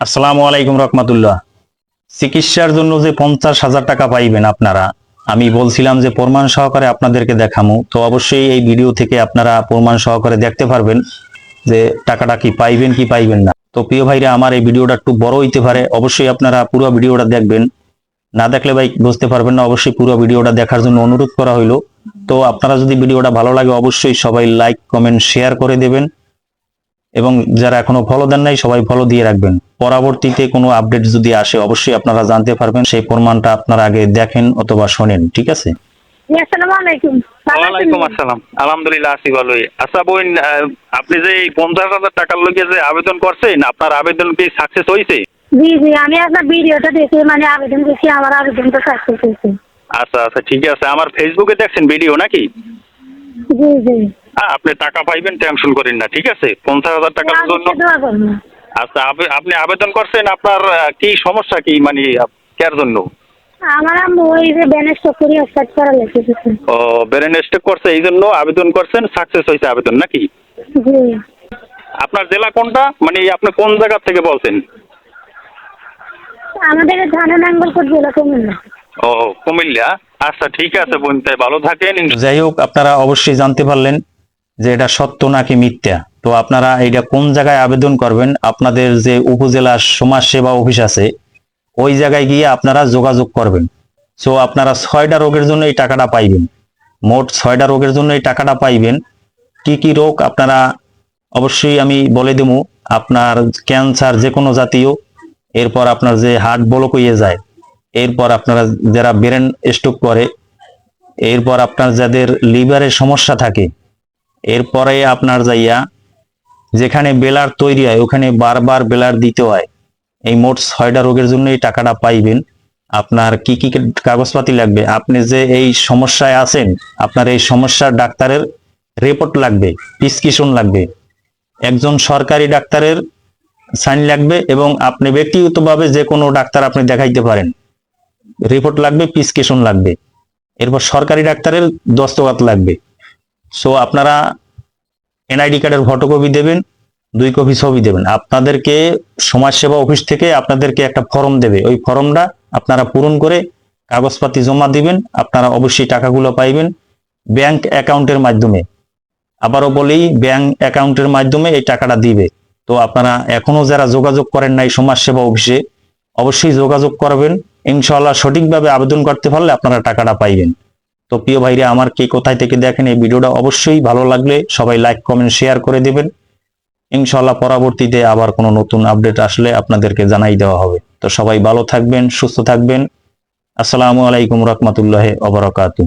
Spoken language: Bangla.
আসসালামু আলাইকুম রহমতুল্লাহ। চিকিৎসার জন্য যে পঞ্চাশ হাজার টাকা পাইবেন আপনারা, আমি বলছিলাম যে প্রমাণ সহকারে আপনাদেরকে দেখামু। তো অবশ্যই এই ভিডিও থেকে আপনারা প্রমাণ সহকারে দেখতে পারবেন যে টাকাটা কি পাইবেন কি পাইবেন না। তো প্রিয় ভাইরা, আমার এই ভিডিওটা একটু বড় হইতে পারে। অবশ্যই আপনারা পুরো ভিডিওটা দেখবেন। না দেখলে ভাই বুঝতে পারবেন না, অবশ্যই পুরো ভিডিওটা দেখার জন্য অনুরোধ করা হইল। তো আপনারা যদি ভিডিওটা ভালো লাগে, অবশ্যই সবাই লাইক, কমেন্ট, শেয়ার করে দেবেন। এবং যারা এখনও ফলো দেন নাই সবাই ফলো দিয়ে রাখবেন। পরবর্তীতে কোনো আপডেট যদি আসে অবশ্যই আপনারা জানতে পারবেন। সেই প্রমাণটা আপনারা আগে দেখেন অথবা শোনেন ঠিক আছে? জি, আসসালামু আলাইকুম। ভালো আছেন? ওয়ালাইকুম আসসালাম। আলহামদুলিল্লাহ আছি ভালোই। আচ্ছা বোন আপনি যে পঞ্চাশ হাজার টাকার লোকে যে আবেদন করছেন আপনার আবেদন কি সাকসেস হয়েছে জি জি আমি আপনার ভিডিওটা দেখে মানে আবেদন করছি আমার আবেদনটা সাকসেস হয়েছে আচ্ছা আচ্ছা ঠিক আছে। আমার ফেসবুকে দেখছেন ভিডিও নাকি? জি জি। হ্যাঁ আপনি টাকা পাইবেন টেনশন করেন না ঠিক আছে? পঞ্চাশ হাজার টাকার জন্য আচ্ছা আপনি আবেদন করছেন আপনার কি সমস্যা কি মানে কার জন্য? আমার আম্মু ওই যে ব্যানের চক্করি স্টার্ট করা লেগেছে ও ব্রেন স্ট্রোক করছে এই জন্য আবেদন করছেন সাকসেস হয়েছে আবেদন নাকি? জি। আপনার জেলা কোনটা? মানে আপনি কোন জায়গা থেকে বলছেন? আমাদের ধানের জেলা কুমিল্লা। ও কুমিল্লা। আচ্ছা ঠিক আছে বোন তাই ভালো থাকেন। যাই হোক আপনারা অবশ্যই জানতে পারলেন যে এটা সত্য নাকি মিথ্যা? তো আপনারা এটা কোন জায়গায় আবেদন করবেন? আপনাদের যে উপজেলা সমাজ সেবা অফিস আছে, ওই জায়গায় গিয়ে আপনারা যোগাযোগ করবেন। সো আপনারা ছয়টা রোগের জন্য এই টাকাটা পাইবেন। মোট ছয়টা রোগের জন্য এই টাকাটা পাইবেন। কি কি রোগ আপনারা, অবশ্যই আমি বলে দেবো, আপনার ক্যান্সার যে কোনো জাতীয়, এরপর আপনার যে হার্ট ব্লক হয়ে যায়, এরপর আপনারা যারা ব্রেন স্ট্রোক করে, এরপর আপনার যাদের লিভারের সমস্যা থাকে এরপরে আপনার যাইয়া যেখানে বেলার তৈরি হয়, ওখানে বারবার বেলার দিতে হয়। এই মোট ছয়টা রোগের জন্য এই টাকাটা পাইবেন। আপনার কি কি কাগজপাতি লাগবে? আপনি যে এই সমস্যায় আছেন, আপনার এই সমস্যার ডাক্তারের রিপোর্ট লাগবে প্রিসক্রিপশন লাগবে। একজন সরকারি ডাক্তারের সাইন লাগবে এবং আপনি ব্যক্তিগতভাবে যে কোনো ডাক্তার আপনি দেখাইতে পারেন। রিপোর্ট লাগবে প্রিসক্রিপশন লাগবে। এরপর সরকারি ডাক্তারের দস্তখত লাগবে। সো আপনারা এনআইডি কার্ডের ফটোকপি দেবেন, দুই কপি ছবি দেবেন। আপনাদেরকে সমাজসেবা অফিস থেকে আপনাদেরকে একটা ফর্ম দেবে। ওই ফর্মটা আপনারা পূরণ করে কাগজপাতি জমা দিবেন, আপনারা অবশ্যই টাকাগুলো পাইবেন ব্যাংক অ্যাকাউন্টের মাধ্যমে। আবারও বলি, ব্যাংক অ্যাকাউন্টের মাধ্যমে এই টাকাটা দিবে। তো আপনারা এখনও যারা যোগাযোগ করেন নাই সমাজসেবা অফিসে, অবশ্যই যোগাযোগ করবেন। ইনশাআল্লাহ সঠিকভাবে আবেদন করতে পারলে আপনারা টাকাটা পাইবেন। তো প্রিয় ভাইরা, আমার কে কোথায় থেকে দেখেন এই ভিডিওটা অবশ্যই ভালো লাগলে সবাই লাইক কমেন্ট শেয়ার করে দেবেন। ইনশাআল্লাহ পরবর্তীতে আবার কোনো নতুন আপডেট আসলে আপনাদেরকে জানাই দেওয়া হবে। তো সবাই ভালো থাকবেন, সুস্থ থাকবেন। আসসালামু আলাইকুম রহমতুল্লাহ অবরাকাতু